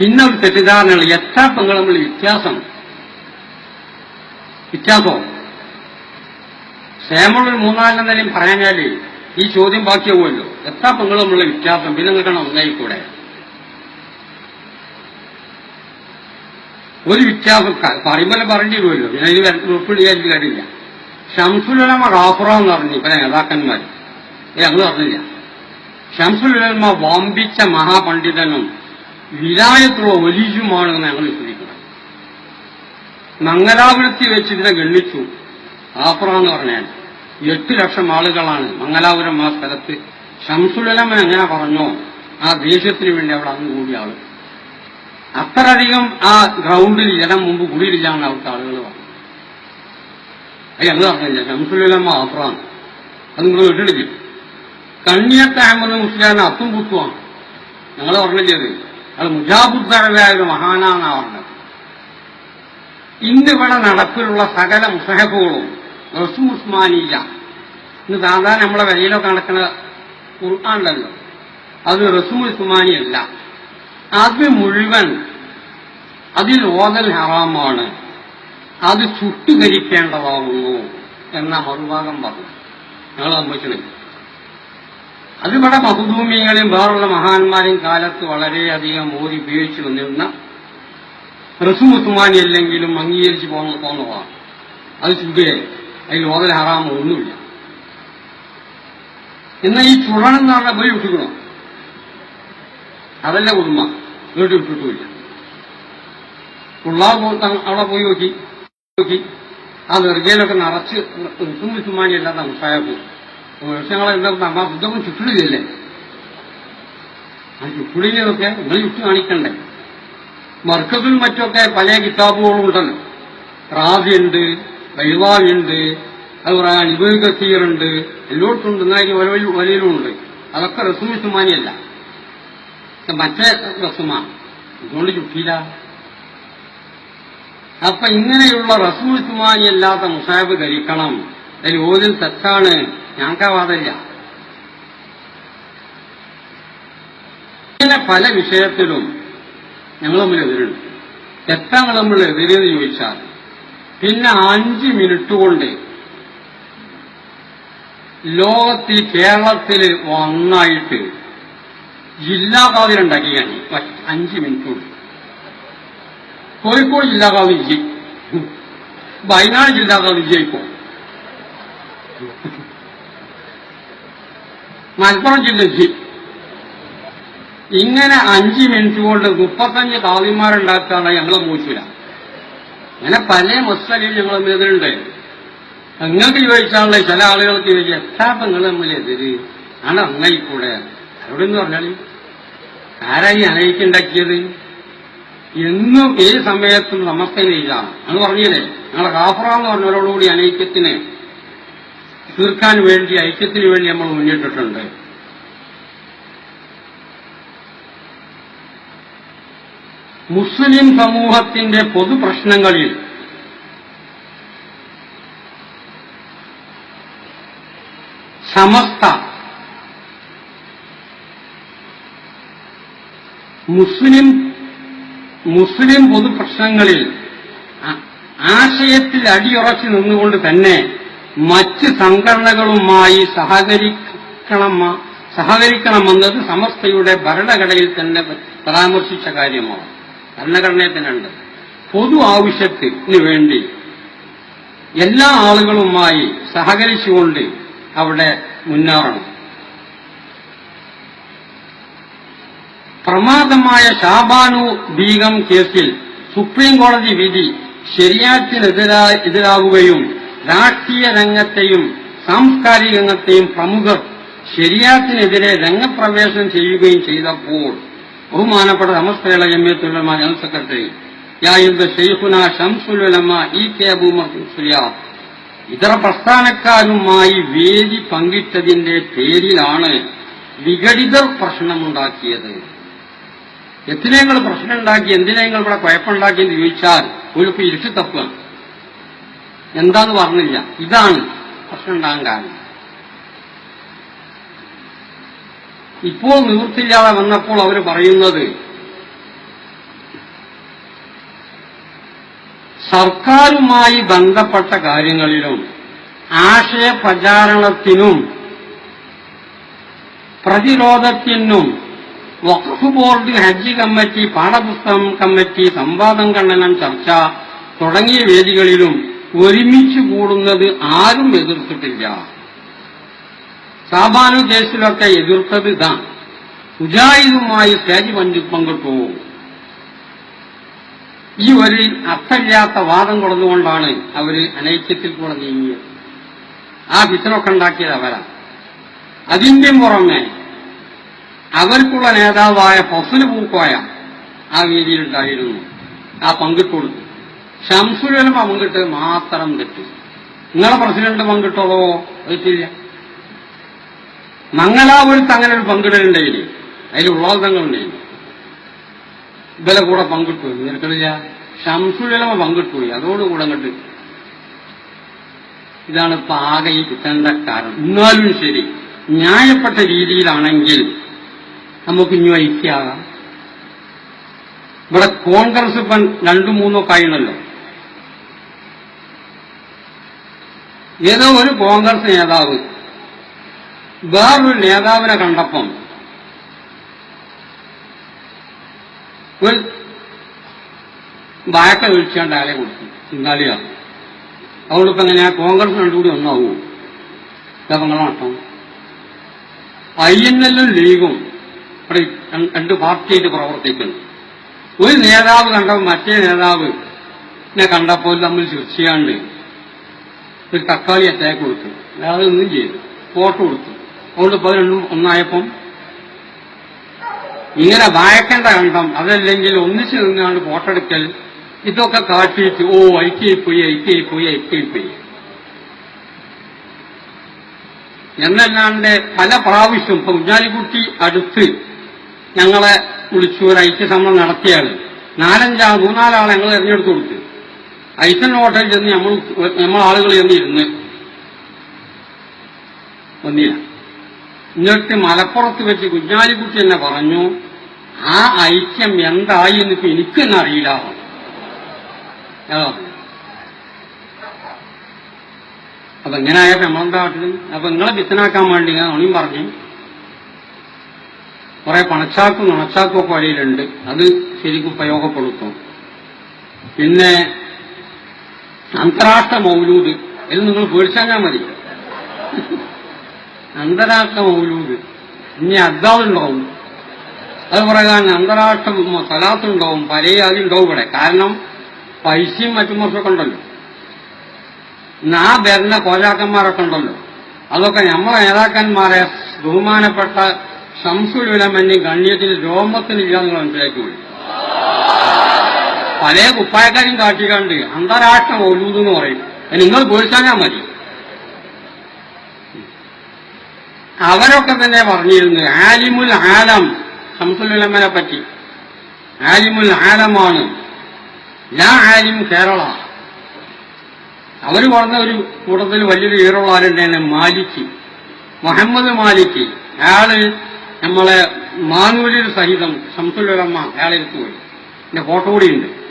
ഒരു തെറ്റിദ്ധാരണകൾ എത്ര നമ്മൾ വ്യത്യാസം? വ്യത്യാസോ? സേമുള്ള മൂന്നാലെണ്ണം തന്നെ പറഞ്ഞാൽ ഈ ചോദ്യം ബാക്കിയാവുമല്ലോ. എത്ര പങ്കളുമുള്ള വ്യത്യാസം? പിന്നെ നിൽക്കണം ഒന്നായി കൂടെ ഒരു വ്യത്യാസം പറയുമ്പോൾ പറയേണ്ടി വരുമല്ലോ. പിന്നെ ഇത് ഉൾപ്പെടുകയായിട്ട് കാര്യമില്ല. ഷംസുലമ റാഫുറ എന്ന് പറഞ്ഞു ഇപ്പൊ നേതാക്കന്മാർ അത് പറഞ്ഞില്ല. ഷംസുലമ വമ്പിച്ച മഹാപണ്ഡിതനും വിലായത്തുള്ള ഒലിജുമാണെന്ന് ഞങ്ങൾ വിശ്വസിക്കുന്നത് മംഗലാപുരത്തിൽ വെച്ച് ഇതിനെ ഗണ്ണിച്ചു. എന്ന് പറഞ്ഞാൽ എട്ട് ലക്ഷം ആളുകളാണ് മംഗലാപുരം ആ സ്ഥലത്ത്. ശംസുലമൻ എങ്ങനെ പറഞ്ഞോ ആ ദേശത്തിന് വേണ്ടി അവിടെ അന്ന് കൂടിയ ആൾ. അത്രയധികം ആ ഗ്രൗണ്ടിൽ ജനം മുമ്പ് കൂടിയില്ലാന്ന് അവിടുത്തെ ആളുകൾ പറഞ്ഞു അത് ഞങ്ങൾ പറഞ്ഞില്ല. ശംസുലമ ആപ്പുറാണ് അത് നിങ്ങൾ കേട്ടിട്ടില്ല? കണ്ണിയത്ത് അഹമ്മദ് മുസ്ലിയാൻ അത്തും പുത്തുമാണ് ഞങ്ങൾ പറഞ്ഞില്ലത് അത് മുജാബുദ്ദായ മഹാനാണ് ഇന്നിവിടെ നടപ്പിലുള്ള സകല മുസഹബുകളും റസു ഉസ്മാനില്ല. ഇന്ന് സാധാരണ നമ്മളെ വിലയിലൊക്കെ നടക്കുന്ന ഖുർആാനുണ്ടല്ലോ അത് റസൂൽ ഉസ്മാനിയല്ല. അത് മുഴുവൻ അതിൽ ഓതൽ ഹറാമാണ്. അത് ചുട്ടുകരിക്കേണ്ടതാകുന്നു എന്ന മറുഭാഗം പറഞ്ഞു. ഞങ്ങൾ സമ്മതിക്കണില്ല അതിവിടെ മഹുഭൂമികളെയും വേറുള്ള മഹാന്മാരെയും കാലത്ത് വളരെയധികം ഓരി ഉപയോഗിച്ചു വന്നിരുന്ന റസൂ ഉസ്മാനി അല്ലെങ്കിലും അംഗീകരിച്ചു പോകുന്ന പോന്നതാണ്. അത് ചുടുകയായി. അതിൽ ഓതൽ ഹറാമോ ഒന്നുമില്ല. എന്നാൽ ഈ ചുഴണെന്ന് പറഞ്ഞാൽ പോയി വിട്ടുക്കണോ അതല്ല കുടുംബ. വീട്ടിൽ വിട്ടിട്ടുമില്ല പിള്ളാർ അവിടെ പോയി നോക്കി. നോക്കി. ആ നെറുകയിലൊക്കെ നിറച്ച് ഋത്തും വിസുമാനി അല്ലാത്ത വർഷങ്ങളെ എന്താ ഇതൊന്നും ചുറ്റിടില്ലല്ലേ ആ ചുറ്റിടില്ലതൊക്കെ നിങ്ങൾ ചുറ്റു കാണിക്കണ്ടേ? മർക്കസിൽ മറ്റൊക്കെ പല കിതാബുകളും ഉണ്ടല്ലോ. റാദിയുണ്ട് ബൈവാവിയുണ്ട് അതുപോലെ നിബുൽ കസീറുണ്ട് എല്ലായിടത്തും ഉണ്ട്. എന്നാലും വലിയ വലിയലും ഉണ്ട്. അതൊക്കെ റസൂൽ സുമാനിയല്ല മറ്റേ റസുമാണ് ഇതുകൊണ്ട് ചുറ്റിയില്ല. അപ്പൊ ഇങ്ങനെയുള്ള റസൂൽ സുമാനിയല്ലാത്ത മുസാബ് ധരിക്കണം. അതിൽ ഓതിൽ തെറ്റാണ്. ഞങ്ങൾക്ക് ആ വാദമില്ല. ഇങ്ങനെ പല വിഷയത്തിലും ഞങ്ങൾ തമ്മിൽ എതിരുണ്ട്. എത്ര നമ്മൾ എതിരെന്ന് ചോദിച്ചാൽ പിന്നെ അഞ്ച് മിനിറ്റ് കൊണ്ട് ലോകത്തിൽ കേരളത്തിൽ ഒന്നായിട്ട് ജില്ലാ കാവിലുണ്ടാക്കിയാണ് അഞ്ച് മിനിറ്റ് കൊണ്ട് കോഴിക്കോട് ജില്ലാ പാതി വയനാട് ജില്ലാ പാതി വിജയിക്കും? മലപ്പുറം ജില്ല വിജയിക്കും ഇങ്ങനെ അഞ്ച് മിനിറ്റ് കൊണ്ട് മുപ്പത്തഞ്ച് കാവിമാരുണ്ടാക്കാതെ ഞങ്ങളെ മൂച്ചില്ല അങ്ങനെ പല മസ്തലയും ഞങ്ങൾ എതിരുണ്ട് നിങ്ങൾക്ക് ചോദിച്ചാണല്ലേ ചില ആളുകൾക്ക് ചോദിച്ചാൽ എത്താ നിങ്ങൾ തമ്മിൽ എതിര്? ആണ് അന്നയിക്കൂടെ അവിടെ എന്ന് പറഞ്ഞാൽ ആരായി അനയിക്കുണ്ടാക്കിയത് എന്നും ഈ സമയത്തും സമസ്തയിലാണ് ഞങ്ങൾ പറഞ്ഞില്ലേ ഞങ്ങളെ കാഫറ എന്ന് പറഞ്ഞവരോടുകൂടി അനൈക്യത്തിന് തീർക്കാൻ വേണ്ടി ഐക്യത്തിന് വേണ്ടി നമ്മൾ മുന്നിട്ടിട്ടുണ്ട്. മുസ്ലിം സമൂഹത്തിന്റെ പൊതുപ്രശ്നങ്ങളിൽ സമസ്ത മുസ്ലിം മുസ്ലിം പൊതുപ്രശ്നങ്ങളിൽ ആശയത്തിൽ അടിയുറച്ചു നിന്നുകൊണ്ട് തന്നെ മറ്റ് സംഘടനകളുമായി സഹകരിക്കണം സഹകരിക്കണമെന്നത് സമസ്തയുടെ ഭരണഘടനയിൽ തന്നെ പരാമർശിച്ച കാര്യമാണ്. ഭരണഘടനയിൽ തന്നെ ഉണ്ട് പൊതു ആവശ്യത്തിന് വേണ്ടി എല്ലാ ആളുകളുമായി സഹകരിച്ചുകൊണ്ട് അവിടെ മുന്നേറണം. പ്രമാദമായ ഷാബാനു ബീഗം കേസിൽ സുപ്രീം കോടതി വിധി ശരിയാറ്റിനെതിരാ എതിരാവുകയും രാഷ്ട്രീയ രംഗത്തെയും സാംസ്കാരിക രംഗത്തെയും പ്രമുഖർ ശരിയാത്തിനെതിരെ രംഗപ്രവേശനം ചെയ്യുകയും ചെയ്തപ്പോൾ ബഹുമാനപ്പെട്ട സമസ്തയുടെ ജമ്യത്തുലമ ജനറൽ സെക്രട്ടറി യായുദ്ധ ഷെയ്ഖുന ഷംസുലമ ഇ കെ അബൂമർ ഇതര പ്രസ്ഥാനക്കാരുമായി വേദി പങ്കിട്ടതിന്റെ പേരിലാണ് വിഘടിതർ പ്രശ്നമുണ്ടാക്കിയത്. എത്തിനേങ്ങൾ പ്രശ്നമുണ്ടാക്കി എന്തിനേങ്ങൾ ഇവിടെ കുഴപ്പമുണ്ടാക്കിയെന്ന് ചോദിച്ചാൽ ഒരു ഇരുട്ടി തപ്പുക എന്താന്ന് പറഞ്ഞില്ല. ഇതാണ് പ്രശ്നം ഉണ്ടാകാൻ കാരണം. ഇപ്പോൾ നിവൃത്തിയില്ലാതെ വന്നപ്പോൾ അവർ പറയുന്നത് സർക്കാരുമായി ബന്ധപ്പെട്ട കാര്യങ്ങളിലും ആശയപ്രചാരണത്തിനും പ്രതിരോധത്തിനും വഖഫ് ബോർഡ് ഹജ്ജ് കമ്മിറ്റി പാഠപുസ്തകം കമ്മിറ്റി സംവാദം ഖണ്ഡനം ചർച്ച തുടങ്ങിയ വേദികളിലും ഒരുമിച്ച് കൂടുന്നത് ആരും എതിർത്തിട്ടില്ല. സാബാനു കേസിലൊക്കെ എതിർത്തത് ഇതാ. മുജാഹിദുമായി സ്റ്റേജ് പങ്ക് പങ്കിട്ടു. ഈ ഒരു അർത്ഥമില്ലാത്ത വാദം കൊടുത്തുകൊണ്ടാണ് അവർ അനൈക്യത്തിൽ കൂടെ നീങ്ങിയത്. ആ വിത്തനൊക്കെ ഉണ്ടാക്കിയത് അവരാ. അതിന്റെ പുറമെ അവർക്കുള്ള നേതാവായ ഫസൽ പൂക്കോയ ആ വേദിയിലുണ്ടായിരുന്നു ആ പങ്കിട്ടുകൊടുത്തു ഷംസുലം പങ്കിട്ട് മാത്രം തെറ്റി. നിങ്ങളെ പ്രസിഡന്റ് പങ്കിട്ടോളോ തെറ്റില്ല മംഗലാപുരത്ത് അങ്ങനെ ഒരു പങ്കിടലുണ്ടായില്ലേ അതിൽ ഉള്ളാദങ്ങളുണ്ടായില്ലേ ഇവരെ കൂടെ പങ്കിട്ടു നിനക്കറിയില്ല ഷംസുലമ പങ്കിട്ടു അതോടുകൂടെ അങ്ങോട്ട്. ഇതാണ് ഈ കിട്ടേണ്ട കാരണം. എന്നാലും ശരി ന്യായപ്പെട്ട രീതിയിലാണെങ്കിൽ നമുക്ക് ഇനി ഐക്യാകാം ഇവിടെ കോൺഗ്രസ് ഇപ്പം രണ്ടു മൂന്നോ കഴിയണല്ലോ ഏതോ ഒരു കോൺഗ്രസ് നേതാവ് വേറൊരു നേതാവിനെ കണ്ടപ്പം ഒരു വായക്ക വിളിച്ചാണ്ട് ആരെ കൊടുത്തു. ചിന്താലിയാണ് അവളിപ്പോ എങ്ങനെ കോൺഗ്രസ് രണ്ടുകൂടി ഒന്നാവൂ? നഷ്ടം ഐ എൻ എല്ലും ലീഗും ഇവിടെ രണ്ട് പാർട്ടിയായിട്ട് പ്രവർത്തിക്കുന്നു. ഒരു നേതാവ് കണ്ടപ്പോൾ മറ്റേ നേതാവ് കണ്ടപ്പോൾ തമ്മിൽ ചർച്ചയാണ്ട് ഒരു തക്കാളി അറ്റാക്ക് കൊടുത്തു. അയാൾ ഒന്നും ചെയ്തു. ഫോട്ടോ കൊടുത്തു. അതുകൊണ്ട് പതിനൊന്നും ഒന്നായപ്പം ഇങ്ങനെ വായക്കേണ്ട കണ്ടം. അതല്ലെങ്കിൽ ഒന്നിച്ചു നിന്നാണ് ഫോട്ടോ എടുക്കൽ. ഇതൊക്കെ കാട്ടിയിട്ട് ഓ ഐക്യയിൽ പോയി ഐക്യയിൽ പോയി ഐക്യയിൽ പോയി. എന്നല്ലാണ്ട് പല പ്രാവശ്യം ഇപ്പൊ ഉഞ്ഞാലിക്കുട്ടി അടുത്ത് ഞങ്ങളെ വിളിച്ചു ഒരു സമരം നടത്തിയാണ്. നാലഞ്ചാ മൂന്നാലാളെ ഞങ്ങൾ തെരഞ്ഞെടുത്തു കൊടുത്തു. ഐസൻ ഓട്ടം ചെന്ന് നമ്മൾ നമ്മൾ ആളുകൾ ചെന്ന് ഇരുന്ന് വന്നില്ല. എന്നിട്ട് മലപ്പുറത്ത് വെച്ച് കുഞ്ഞാലിക്കുട്ടി എന്നെ പറഞ്ഞു ആ ഐക്യം എന്തായി എന്നിപ്പോ എനിക്ക് തന്നെ അറിയില്ല ഏതാ? അപ്പൊ എങ്ങനെ ആയപ്പോ നമ്മളെന്താ കാട്ടുന്നത് അപ്പൊ നിങ്ങളെ വിത്തനാക്കാൻ വേണ്ടി ഉണിയും പറഞ്ഞു. കുറെ പണച്ചാക്കും നുണച്ചാക്കും ഒക്കെ വഴിയിലുണ്ട്. അത് ശരിക്കും ഉപയോഗപ്പെടുത്തും. പിന്നെ അന്താരാഷ്ട്ര മൗലൂദ്. ഇത് നിങ്ങൾ പേടിച്ചാൽ മതി. അന്താരാഷ്ട്ര മൗലൂദ്. ഇനി അദ്ദാവുണ്ടാവും അത് പറയാൻ അന്താരാഷ്ട്ര സ്ഥലത്തുണ്ടാവും പല അതിണ്ടാവും ഇവിടെ. കാരണം പൈസയും മറ്റും മറ്റൊക്കെ ഉണ്ടല്ലോ. നാ വരുന്ന കോലാക്കന്മാരൊക്കെ ഉണ്ടല്ലോ. അതൊക്കെ നമ്മളെ നേതാക്കന്മാരെ ബഹുമാനപ്പെട്ട ശംസുലമന്യ ഗണ്യത്തിന് രോമത്തിനില്ല നിങ്ങൾ മനസ്സിലാക്കി പല കുപ്പായക്കാരും കാട്ടിക്കാണ്ട് അന്താരാഷ്ട്ര ഒലൂത് എന്ന് പറയും. നിങ്ങൾ പേടിച്ചാൽ മതി. അവരൊക്കെ തന്നെ പറഞ്ഞിരുന്നു ആലിമുൽ ആലം ശംസുലമനെ പറ്റി. ആലിമുൽ ആലമാണ്. ഞാൻ ആലിം കേരള. അവർ പറഞ്ഞ ഒരു കൂട്ടത്തിൽ വലിയൊരു ഈറുള്ള ആരുണ്ടായിരുന്നു മാലിക്ക് മുഹമ്മദ് മാലിക്ക് അയാൾ നമ്മളെ മാനൂരിൽ സഹിതം ശംസുലമ്മ അയാളെ പോയി എന്റെ ഫോട്ടോ കൂടിയുണ്ട്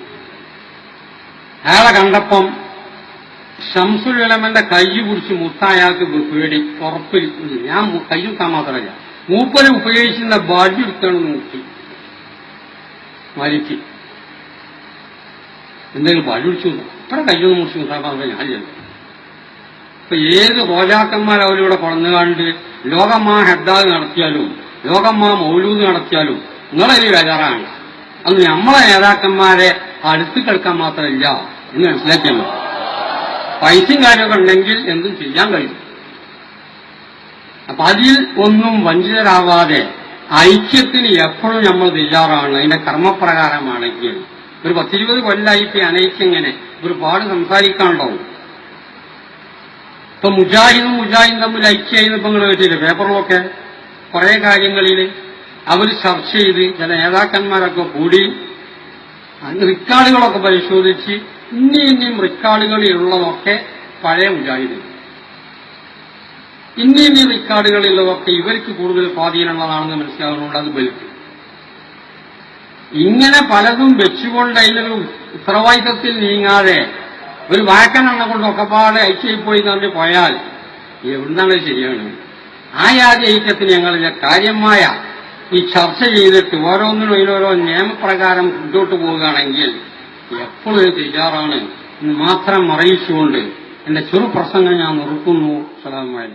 അയാളെ കണ്ടപ്പം ഷംസുൽ ഇളമന്റെ കൈ കുറിച്ച് മുത്തായാൾക്ക് പേടി ഉറപ്പിൽ ഞാൻ കൈ കുത്താൻ മാത്രമല്ല മൂപ്പര് ഉപയോഗിക്കുന്ന ബാഡി എടുത്താണ് നോക്കി. മരിക്ക്. എന്തെങ്കിലും ബാഡി പിടിച്ചു അത്ര കയ്യൊന്നും മുറിച്ച് പറഞ്ഞാൽ ഞാൻ ചെന്നു ഇപ്പൊ ഏത് കോലാക്കന്മാർ അവരിവിടെ കൊണ്ടുകാണ്ട് ലോകമാ ഹെഡാഗ് നടത്തിയാലും ലോകമാ മൗലൂദ് നടത്തിയാലും നിങ്ങളതിൽ വേദാറാണ്. അന്ന് നമ്മളെ നേതാക്കന്മാരെ അടുത്ത് കേൾക്കാൻ മാത്രമല്ല എന്ന് മനസ്സിലാക്കിയാൽ മതി പൈസയും കാര്യമൊക്കെ ഉണ്ടെങ്കിൽ എന്തും ചെയ്യാൻ കഴിയും. അപ്പൊ അതിൽ ഒന്നും വഞ്ചിതരാവാതെ ഐക്യത്തിന് എപ്പോഴും നമ്മൾ തയ്യാറാണ്. അതിന്റെ കർമ്മപ്രകാരമാണെങ്കിൽ ഒരു പത്തിരുപത് കൊല്ലായിട്ട് അനൈക്യം ഇങ്ങനെ ഒരുപാട് സംസാരിക്കാനുണ്ടാവും. ഇപ്പൊ മുജാഹിദും മുജാഹിദും തമ്മിൽ ഐക്യമായി ഇപ്പൊ നിങ്ങൾ കേട്ടില്ലേ പേപ്പറിലൊക്കെ? കുറെ കാര്യങ്ങളിൽ അവർ ചർച്ച ചെയ്ത് ചില നേതാക്കന്മാരൊക്കെ കൂടി റിക്കാർഡുകളൊക്കെ പരിശോധിച്ച് ഇനി ഇനിയും റിക്കാർഡുകളിലുള്ളതൊക്കെ പഴയ മുജാഹിദ് ഇനി ഇനി റിക്കാർഡുകളിലുള്ളതൊക്കെ ഇവർക്ക് കൂടുതൽ സ്വാധീനമുള്ളതാണെന്ന് മനസ്സിലാകുന്നുണ്ട് അത് ബലിക്ക് ഇങ്ങനെ പലതും വെച്ചുകൊണ്ട് അതിലൊരു ഉത്തരവാദിത്തത്തിൽ നീങ്ങാതെ ഒരു വാക്കനെണ്ണ കൊണ്ട് ഒക്കെപ്പാടെ ഐക്യപ്പോയി എന്ന് പോയാൽ എവിടുന്നാണ് ശരിയാണ്? ആ യാജ ഐക്യത്തിന് ഞങ്ങളിലെ കാര്യമായ ഈ ചർച്ച ചെയ്തിട്ട് ഓരോന്നിനും ഓരോ നിയമപ്രകാരം മുന്നോട്ട് പോവുകയാണെങ്കിൽ എപ്പോഴും തയ്യാറാണ് എന്ന് മാത്രം അറിയിച്ചുകൊണ്ട് എന്റെ ചെറു പ്രസംഗം ഞാൻ നിർത്തുന്നു. സലാമായി